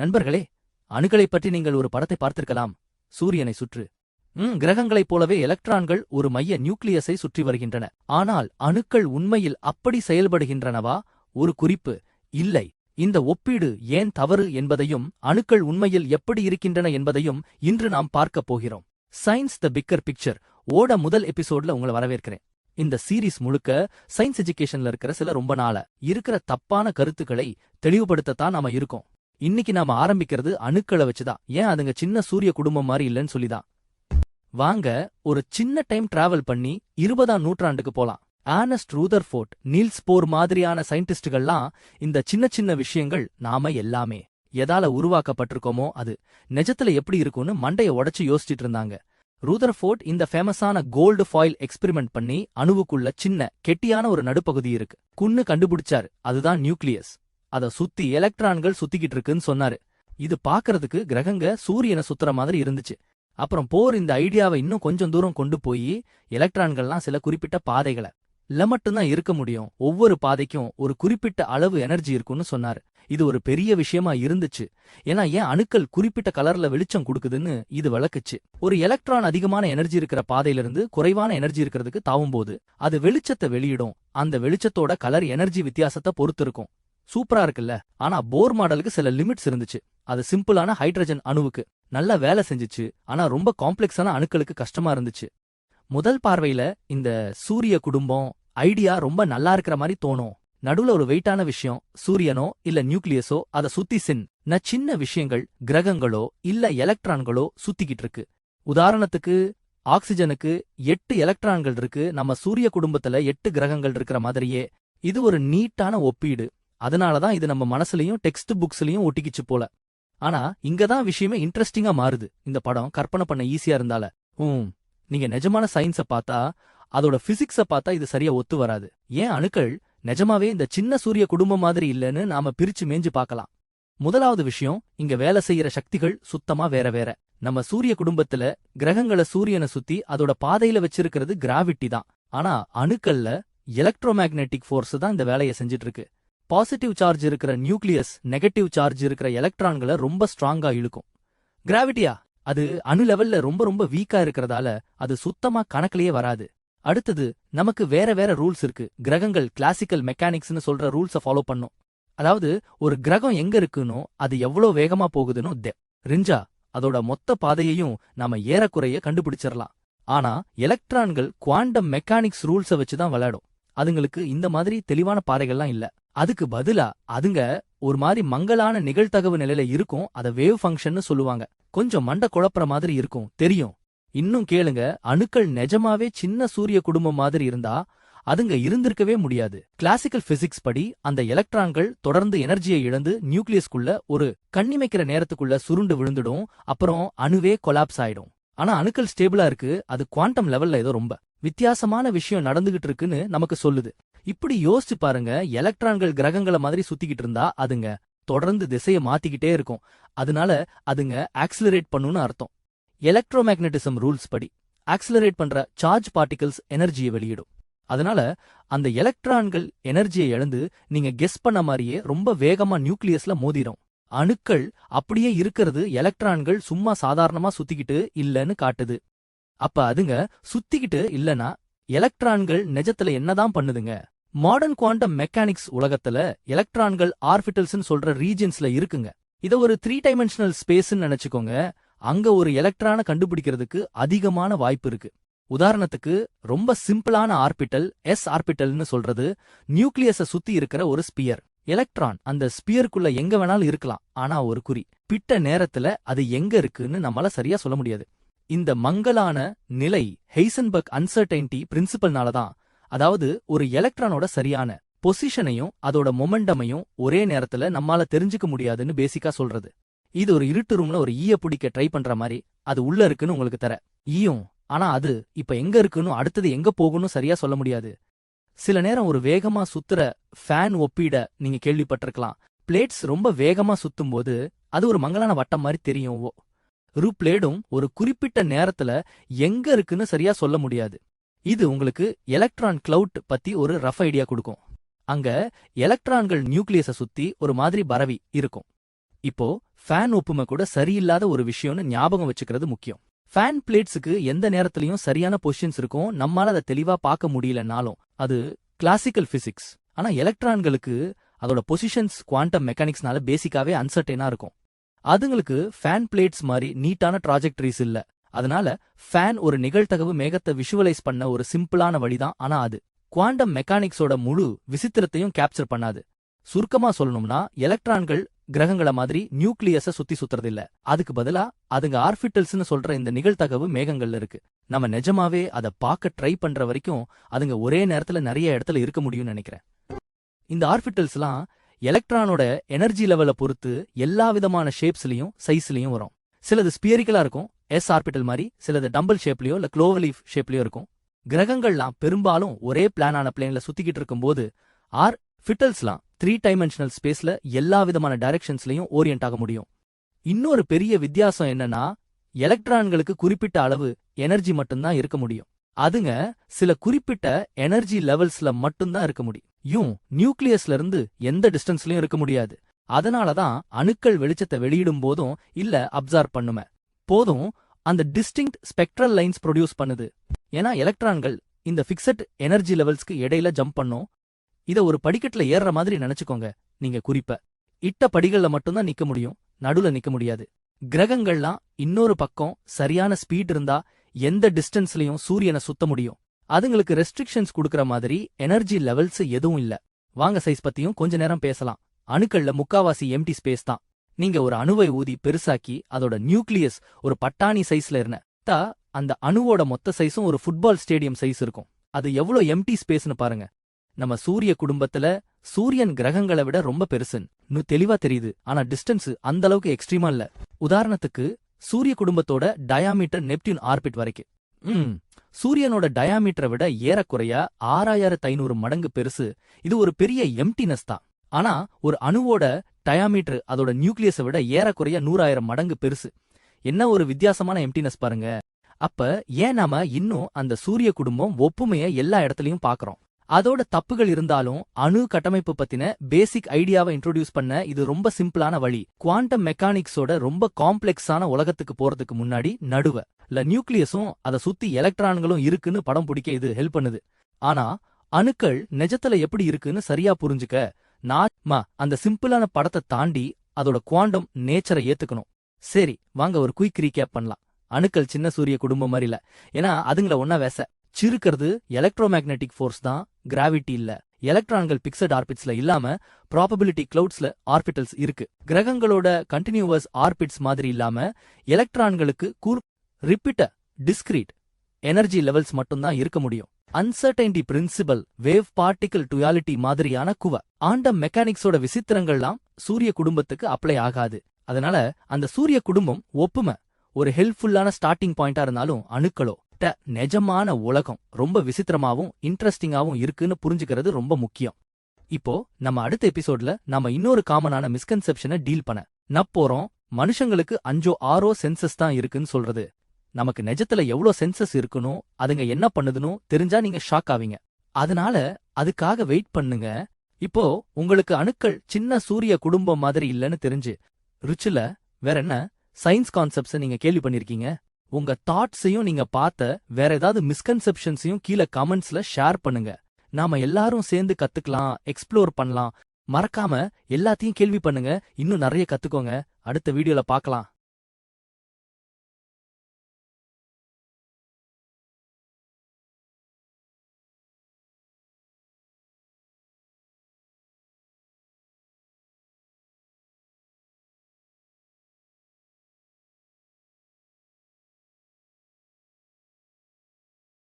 நண்பர்களே அணுக்களைப் பற்றி நீங்கள் ஒரு படத்தை பார்த்திருக்கலாம். சூரியனை சுற்று. ம் கிரகங்களைப் போலவே எலக்ட்ரான்கள் ஒரு மைய நியூக்ளியஸை சுற்றி வருகின்றன. ஆனால் அணுக்கள் உண்மையில் அப்படி செயல்படுகின்றனவா? ஒரு குறிப்பு. இல்லை. இந்த ஒப்பீடு ஏன் தவறு என்பதையும் அணுக்கள் உண்மையில் எப்படி இருக்கின்றன என்பதையும் இன்று நாம் பார்க்கப் போகிறோம். சயின்ஸ் த பிக்கர் பிக்சர் ஓட முதல் எபிசோட்ல உங்களை வரவேற்கிறேன். இந்த சீரீஸ் முழுக்க சயின்ஸ் எஜுகேஷன்ல இருக்கிற சில ரொம்ப நாள. இருக்கிற தப்பான கருத்துக்களை தெளிவுபடுத்தத்தான் நாம இருக்கோம். இன்னைக்கு நாம ஆரம்பிக்கிறது அணுக்களை வச்சுதான். ஏன் அதுங்க சின்ன சூரிய குடும்பம் மாதிரி இல்லைன்னு சொல்லிதான். வாங்க ஒரு சின்ன டைம் டிராவல் பண்ணி இருபதாம் நூற்றாண்டுக்கு போலாம். ஆனஸ்ட் ரூதர்ஃபோர்ட் நீல்ஸ் போர் மாதிரியான சயின்டிஸ்டுகள்லாம் இந்த சின்ன சின்ன விஷயங்கள் நாம எல்லாமே. எதால உருவாக்கப்பட்டிருக்கோமோ அது. நிஜத்துல எப்படி இருக்கும்னு மண்டைய உடைச்சு யோசிச்சிட்டு இருந்தாங்க. ரூதர்ஃபோர்ட் இந்த ஃபேமஸான கோல்டு ஃபாயில் எக்ஸ்பெரிமெண்ட் பண்ணி அணுவுக்குள்ள சின்ன கெட்டியான ஒரு நடுப்பகுதி இருக்கு. குன்னு கண்டுபிடிச்சாரு. அதுதான் நியூக்ளியஸ். அத சுத்தி எலக்ட்ரான்கள் சுத்திக்கிட்டு இருக்குன்னு சொன்னாரு. இது பாக்குறதுக்கு கிரகங்க சூரியனை சுத்துற மாதிரி இருந்துச்சு. அப்புறம் போர் இந்த ஐடியாவை இன்னும் கொஞ்சம் தூரம் கொண்டு போய் எலக்ட்ரான்கள்லாம் சில குறிப்பிட்ட பாதைகளை. இல்ல மட்டும்தான் இருக்க முடியும். ஒவ்வொரு பாதைக்கும் ஒரு குறிப்பிட்ட அளவு எனர்ஜி இருக்கும்னு சொன்னாரு. இது ஒரு பெரிய விஷயமா இருந்துச்சு. ஏன்னா ஏன் அணுக்கள் குறிப்பிட்ட கலர்ல வெளிச்சம் கொடுக்குதுன்னு இது விளக்குச்சு. ஒரு எலக்ட்ரான் அதிகமான எனர்ஜி இருக்கிற பாதையிலிருந்து குறைவான எனர்ஜி இருக்கிறதுக்கு தாவும்போது அது வெளிச்சத்தை வெளியிடும். அந்த வெளிச்சத்தோட கலர் எனர்ஜி வித்தியாசத்தை பொறுத்து இருக்கும். சூப்பரா இருக்குல்ல. ஆனா போர் மாடலுக்கு சில லிமிட்ஸ் இருந்துச்சு. அது சிம்பிளான ஹைட்ரஜன் அணுவுக்கு நல்லா வேலை செஞ்சுச்சு. ஆனா ரொம்ப காம்ப்ளெக்ஸான அணுக்களுக்கு கஷ்டமா இருந்துச்சு. முதல் பார்வையில இந்த சூரிய குடும்பம் ஐடியா ரொம்ப நல்லா இருக்கிற மாதிரி தோணும். நடுவுல ஒரு வெயிட்டான விஷயம் சூரியனோ இல்ல நியூக்ளியஸோ அத சுத்தி சின். ந சின்ன விஷயங்கள் கிரகங்களோ இல்ல எலக்ட்ரான்களோ சுத்திக்கிட்டு இருக்கு. உதாரணத்துக்கு ஆக்சிஜனுக்கு எட்டு எலக்ட்ரான்கள் இருக்கு. நம்ம சூரிய குடும்பத்துல எட்டு கிரகங்கள் இருக்கிற மாதிரியே. இது ஒரு நீட்டான ஒப்பீடு. அதனாலதான் இது நம்ம மனசுலயும் டெக்ஸ்ட் புக்ஸ்லயும் ஒட்டிக்கிச்சு போல. ஆனா இங்கதான் விஷயமே இன்ட்ரெஸ்டிங்கா மாறுது. இந்த படம் கற்பனை பண்ண ஈஸியா இருந்தால. ஊம் நீங்க நிஜமான சயின்ஸ பார்த்தா அதோட பிசிக்ஸ பார்த்தா இது சரியா ஒத்து வராது. ஏன் அணுக்கள் நிஜமாவே இந்த சின்ன சூரிய குடும்பம் மாதிரி இல்லைன்னு நாம பிரிச்சு மேஞ்சு பார்க்கலாம். முதலாவது விஷயம் இங்க வேலை செய்யற சக்திகள் சுத்தமா வேற வேற. நம்ம சூரிய குடும்பத்துல கிரகங்களை சூரியனை சுத்தி அதோட பாதையில வச்சிருக்கிறது கிராவிட்டி தான். ஆனா அணுக்கள்ல எலக்ட்ரோமேக்னெட்டிக் ஃபோர்ஸ் தான் இந்த வேலையை செஞ்சுட்டு இருக்கு. பாசிட்டிவ் சார்ஜ் இருக்கிற நியூக்ளியஸ் நெகட்டிவ் சார்ஜ் இருக்கிற எலக்ட்ரான்களை ரொம்ப ஸ்ட்ராங்கா இழுக்கும். கிராவிட்டியா? அது அணு லெவல்ல ரொம்ப ரொம்ப வீக்கா இருக்கிறதால அது சுத்தமா கணக்கிலேயே வராது. அடுத்தது நமக்கு வேற வேற ரூல்ஸ் இருக்கு. கிரகங்கள் கிளாசிக்கல் மெக்கானிக்ஸ்னு சொல்ற ரூல்ஸ ஃபாலோ பண்ணும். அதாவது ஒரு கிரகம் எங்க இருக்குன்னோ அது எவ்வளவு வேகமா போகுதுன்னு தெ ரிஞ்சா அதோட மொத்த பாதையையும் நாம ஏறக்குறைய கண்டுபிடிச்சிடலாம் ஆனா எலக்ட்ரான்கள் குவாண்டம் மெக்கானிக்ஸ் ரூல்ஸ வச்சுதான் விளையாடும். அதுங்களுக்கு இந்த மாதிரி தெளிவான பாதைகள்லாம் இல்ல. அதுக்கு பதிலா அதுங்க ஒரு மாதிரி மங்கலான நிகழ்த்தகவு நிலையில இருக்கும் அத வேவ் ஃபங்க்ஷன்னு சொல்லுவாங்க. கொஞ்சம் மண்ட குழப்புற மாதிரி இருக்கும் தெரியும். இன்னும் கேளுங்க அணுக்கள் நிஜமாவே சின்ன சூரிய குடும்பம் மாதிரி இருந்தா அதுங்க இருந்திருக்கவே முடியாது. கிளாசிக்கல் பிசிக்ஸ் படி அந்த எலக்ட்ரான்கள் தொடர்ந்து எனர்ஜியை இழந்து நியூக்ளியஸ்குள்ள ஒரு கண்ணிமைக்கிற நேரத்துக்குள்ள சுருண்டு விழுந்துடும் அப்புறம் அணுவே கொலாப்ஸ் ஆயிடும். ஆனா அணுக்கள் ஸ்டேபிளா இருக்கு அது குவாண்டம் லெவல்ல ஏதோ ரொம்ப. வித்தியாசமான விஷயம் நடந்துகிட்டு இருக்குன்னு நமக்கு சொல்லுது. இப்படி யோசிச்சு பாருங்க எலக்ட்ரான்கள் கிரகங்கள மாதிரி சுத்திக்கிட்டு இருந்தா அதுங்க தொடர்ந்து திசைய மாத்திக்கிட்டே இருக்கும். அதனால அதுங்க ஆக்சிலரேட் பண்ணுன்னு அர்த்தம். எலக்ட்ரோமேக்னட்டிசம் ரூல்ஸ் படி ஆக்சிலரேட் பண்ற சார்ஜ் பார்ட்டிகல்ஸ் எனர்ஜியை வெளியிடும். அதனால அந்த எலக்ட்ரான்கள் எனர்ஜியை இழந்து நீங்க கெஸ் பண்ண மாதிரியே ரொம்ப வேகமா நியூக்ளியஸ்ல மோதிரும். அணுக்கள் அப்படியே இருக்கிறது எலக்ட்ரான்கள் சும்மா சாதாரணமா சுத்திக்கிட்டு இல்லன்னு காட்டுது. அப்ப அதுங்க சுத்திக்கிட்டு இல்லனா எலக்ட்ரான்கள் நிஜத்துல என்னதான் பண்ணுதுங்க? மாடர்ன் குவாண்டம் மெக்கானிக்ஸ் உலகத்துல எலக்ட்ரான்கள் ஆர்பிட்டல்ஸ்னு சொல்ற ரீஜன்ஸ்ல இருக்குங்க. இத ஒரு த்ரீ டைமென்ஷனல் ஸ்பேஸ்ன்னு நினைச்சுக்கோங்க. அங்க ஒரு எலக்ட்ரான கண்டுபிடிக்கிறதுக்கு அதிகமான வாய்ப்பு இருக்கு. உதாரணத்துக்கு ரொம்ப சிம்பிளான ஆர்பிட்டல் எஸ் ஆர்பிட்டல்னு சொல்றது நியூக்ளியஸ சுத்தி இருக்கிற ஒரு ஸ்பியர். எலக்ட்ரான் அந்த ஸ்பியருக்குள்ள எங்க வேணாலும் இருக்கலாம் ஆனா ஒரு குறி. பிட்ட நேரத்துல அது எங்க இருக்குன்னு நம்மளால சரியா சொல்ல முடியாது. இந்த மங்கலான நிலை ஹெய்சன்பர்க் அன்சர்டைன்டி பிரின்சிபல்னால தான் அதாவது ஒரு எலக்ட்ரானோட சரியான பொசிஷனையும் அதோட மொமெண்டமையும் ஒரே நேரத்துல நம்மால தெரிஞ்சுக்க முடியாதுன்னு பேசிக்கா சொல்றது. இது ஒரு இருட்டு ரூம்ல ஒரு ஈய பிடிக்க ட்ரை பண்ற மாதிரி. அது உள்ள இருக்குன்னு உங்களுக்கு தர. ஈயும் ஆனா அது இப்ப எங்க இருக்குன்னு அடுத்தது எங்க போகும்னு சரியா சொல்ல முடியாது. சில நேரம் ஒரு வேகமா சுத்துற ஃபேன் ஒப்பீட நீங்க கேள்விப்பட்டிருக்கலாம். பிளேட்ஸ் ரொம்ப வேகமா சுத்தும் போது அது ஒரு மங்கலான வட்டம் மாதிரி தெரியும். ஓ ஒரு பிளேடும் ஒரு குறிப்பிட்ட நேரத்துல எங்க இருக்குன்னு சரியா சொல்ல முடியாது. இது உங்களுக்கு எலக்ட்ரான் கிளவுட் பத்தி ஒரு ரஃப் ஐடியா கொடுக்கும். அங்க எலக்ட்ரான்கள் நியூக்ளியஸ சுத்தி ஒரு மாதிரி பரவி இருக்கும். இப்போ ஃபேன் ஒப்புமை கூட சரியில்லாத ஒரு விஷயம்னு ஞாபகம் வச்சுக்கிறது முக்கியம். ஃபேன் பிளேட்ஸுக்கு எந்த நேரத்திலையும் சரியான பொசிஷன்ஸ் இருக்கும் நம்மால அதை தெளிவா பார்க்க முடியலனாலும். அது கிளாசிக்கல் பிசிக்ஸ் ஆனா எலக்ட்ரான்களுக்கு அதோட பொசிஷன்ஸ் குவாண்டம் மெக்கானிக்ஸ்னால பேசிக்காவே அன்சர்டைனா இருக்கும். அதுங்களுக்கு ஃபேன் பிளேட்ஸ் மாதிரி நீட்டான ட்ராஜெக்டரிஸ் இல்ல. அதனால ஃபேன் ஒரு நிகழ்தகவு மேகத்தை விஷுவலைஸ் பண்ண ஒரு சிம்பிளான வழிதான். ஆனா அது குவாண்டம் மெக்கானிக்ஸோட முழு விசித்திரத்தையும் கேப்சர் பண்ணாது. சுருக்கமா சொல்லணும்னா எலக்ட்ரான்கள் கிரகங்கள மாதிரி நியூக்ளியஸ சுத்தி சுத்துறதில்ல. அதுக்கு பதிலா அதுங்க ஆர்பிட்டல்ஸ்னு சொல்ற இந்த நிகழ்த்தகவு மேகங்கள்ல இருக்கு. நம்ம நிஜமாவே அதை பார்க்க ட்ரை பண்ற வரைக்கும் அதுங்க ஒரே நேரத்துல நிறைய இடத்துல இருக்க முடியும்னு நினைக்கிறேன். இந்த ஆர்பிட்டல்ஸ்லாம் எலக்ட்ரானோட எனர்ஜி லெவலை பொறுத்து எல்லா விதமான ஷேப்ஸ்லயும் சைஸ்லயும் வரும். சிலது ஸ்பியரிக்கலா இருக்கும் எஸ் ஆர்பிட்டல் மாதிரி சிலது டம்பிள் ஷேப்லயோ இல்ல க்ளோவலீஃப் ஷேப்லயோ இருக்கும். கிரகங்கள்லாம் பெரும்பாலும் ஒரே பிளானான பிளேன்ல சுத்திக்கிட்டு இருக்கும்போது ஆர் ஃபிட்டல்ஸ்லாம் த்ரீ டைமென்ஷனல் ஸ்பேஸ்ல எல்லா விதமான டைரக்ஷன்ஸ்லயும் ஓரியன்ட் ஆக முடியும். இன்னொரு பெரிய வித்தியாசம் என்னன்னா எலக்ட்ரான்களுக்கு குறிப்பிட்ட அளவு எனர்ஜி மட்டும்தான் இருக்க முடியும். அதுங்க சில குறிப்பிட்ட எனர்ஜி லெவல்ஸ்ல மட்டும்தான் இருக்க முடியும். யும் நியூக்ளியஸ்ல இருந்து எந்த டிஸ்டன்ஸ்லயும் இருக்க முடியாது. அதனாலதான் அணுக்கள் வெளிச்சத்தை வெளியிடும் போதும் இல்ல அப்சார்ப் பண்ணும. போதும் அந்த டிஸ்டிங்க்ட் ஸ்பெக்ட்ரல் லைன்ஸ் ப்ரொடியூஸ் பண்ணுது. ஏன்னா எலக்ட்ரான்கள் இந்த ஃபிக்ஸட் எனர்ஜி லெவல்ஸ்க்கு இடையில ஜம்ப் பண்ணும். இத ஒரு படிக்கட்டுல ஏறுற மாதிரி நினைச்சுக்கோங்க நீங்க குறிப்ப. இட்ட படிகள்ல மட்டும்தான் நிக்க முடியும் நடுல நிக்க முடியாது. கிரகங்கள்லாம் இன்னொரு பக்கம் சரியான ஸ்பீட் இருந்தா எந்த டிஸ்டன்ஸ்லயும் சூரியனை சுத்த முடியும். அதுங்களுக்கு ரெஸ்ட்ரிக்ஷன்ஸ் கொடுக்கற மாதிரி எனர்ஜி லெவல்ஸ் எதுவும் இல்ல. வாங்க சைஸ் பத்தியும் கொஞ்ச நேரம் பேசலாம். அணுக்கள்ல முக்காவாசி எம்டி ஸ்பேஸ் தான். நீங்க ஒரு அணுவை ஊதி பெருசாக்கி அதோட நியூக்ளியஸ் ஒரு பட்டாணி சைஸ்ல இருந்தா அந்த அணுவோட மொத்த சைஸும் ஒரு ஃபுட்பால் ஸ்டேடியம் சைஸ் இருக்கும். அது எவ்வளவு எம்டி ஸ்பேஸ்னு பாருங்க. நம்ம சூரிய குடும்பத்துல சூரியன் கிரகங்களை விட ரொம்ப பெருசுன்னு. இன்னும் தெளிவா தெரியுது. ஆனா டிஸ்டன்ஸ் அந்த அளவுக்கு எக்ஸ்ட்ரீமா இல்ல. உதாரணத்துக்கு சூரிய குடும்பத்தோட டயாமீட்டர் நெப்டியூன் ஆர்பிட் வரைக்கும். சூரியனோட டயாமீட்டரை விட ஏறக்குறைய ஆறாயிரத்து ஐநூறு மடங்கு பெருசு. இது ஒரு பெரிய எம்டினஸ் தான். ஆனா ஒரு அணுவோட டயாமீட்டர் அதோட நியூக்ளியஸை விட ஏறக்குறைய நூறாயிரம் மடங்கு பெருசு. என்ன ஒரு வித்தியாசமான எம்டினஸ் பாருங்க. அப்ப ஏன் நாம இன்னும் அந்த சூரிய குடும்பம் ஒப்புமைய எல்லா இடத்துலயும் பாக்குறோம்? அதோட தப்புகள் இருந்தாலும் அணு கட்டமைப்பு பத்தின பேசிக் ஐடியாவை இன்ட்ரோடியூஸ் பண்ண இது ரொம்ப சிம்பிளான வழி. குவாண்டம் மெக்கானிக்ஸோட ரொம்ப காம்ப்ளெக்ஸான உலகத்துக்கு போறதுக்கு முன்னாடி நடுவ. இல்ல நியூக்ளியஸும் அதை சுத்தி எலக்ட்ரான்களும் இருக்குன்னு படம் பிடிக்க இது ஹெல்ப் பண்ணுது. ஆனா அணுக்கள் நிஜத்துல எப்படி இருக்குன்னு சரியா புரிஞ்சுக்க நாட்மா அந்த சிம்பிளான படத்தை தாண்டி அதோட குவாண்டம் நேச்சரை ஏத்துக்கணும். சரி வாங்க ஒரு குயிக் ரீகேப் பண்ணலாம். அணுக்கள் சின்ன சூரிய குடும்பம் மாதிரில ஏன்னா அதுங்கள ஒன்னா வேச. சிறுக்கிறது எலக்ட்ரோமேக்னெட்டிக் ஃபோர்ஸ் தான் கிராவிட்டி இல்ல எலக்ட்ரான்கள் பிக்சட் ஆர்பிட்ஸ்ல இல்லாம ப்ராபபிலிட்டி கிளவுட்ஸ்ல ஆர்பிட்டல்ஸ் இருக்கு. கிரகங்களோட கண்டினியூவஸ் ஆர்பிட்ஸ் மாதிரி இல்லாம எலக்ட்ரான்களுக்கு கூர் ரிப்பீட்ட டிஸ்கிரீட் எனர்ஜி லெவல்ஸ் மட்டும்தான் இருக்க முடியும். Uncertainty principle wave particle duality மாதிரியான குவ. ஆண்டம் மெக்கானிக்ஸோட விசித்திரங்கள்லாம் சூரிய குடும்பத்துக்கு அப்ளை ஆகாது. அதனால அந்த சூரிய குடும்பம் ஒப்புமை ஒரு ஹெல்ப்ஃபுல்லான ஸ்டார்டிங் பாயிண்டா இருந்தாலும் அணுக்களோ ட நிஜமான உலகம் ரொம்ப விசித்திரமாவும் இன்ட்ரெஸ்டிங்காவும் இருக்குன்னு புரிஞ்சுக்கிறது ரொம்ப முக்கியம். இப்போ நம்ம அடுத்த எபிசோட்ல நாம இன்னொரு காமனான மிஸ்கன்செப்ஷனை டீல் பண்ண. நப்போறோம் மனுஷங்களுக்கு அஞ்சோ ஆறோ சென்சஸ் தான் இருக்குன்னு சொல்றது. நமக்கு நெஜத்துல எவ்வளோ சென்சஸ் இருக்கணும் அதுங்க என்ன பண்ணுதுன்னு தெரிஞ்சா நீங்க ஷாக் ஆவீங்க. அதனால அதுக்காக வெயிட் பண்ணுங்க. இப்போ உங்களுக்கு அணுக்கள் சின்ன சூரிய குடும்பம் மாதிரி இல்லைன்னு தெரிஞ்சு ருச்சில வேற என்ன சயின்ஸ் கான்செப்ட்ஸை நீங்க கேள்வி பண்ணிருக்கீங்க? உங்க தாட்ஸையும் நீங்க பார்த்த வேற ஏதாவது மிஸ்கன்செப்ஷன்ஸையும் கீழே கமெண்ட்ஸ்ல ஷேர் பண்ணுங்க. நாம எல்லாரும் சேர்ந்து கத்துக்கலாம் எக்ஸ்ப்ளோர் பண்ணலாம். மறக்காம எல்லாத்தையும் கேள்வி பண்ணுங்க. இன்னும் நிறைய கத்துக்கோங்க. அடுத்த வீடியோல பார்க்கலாம்.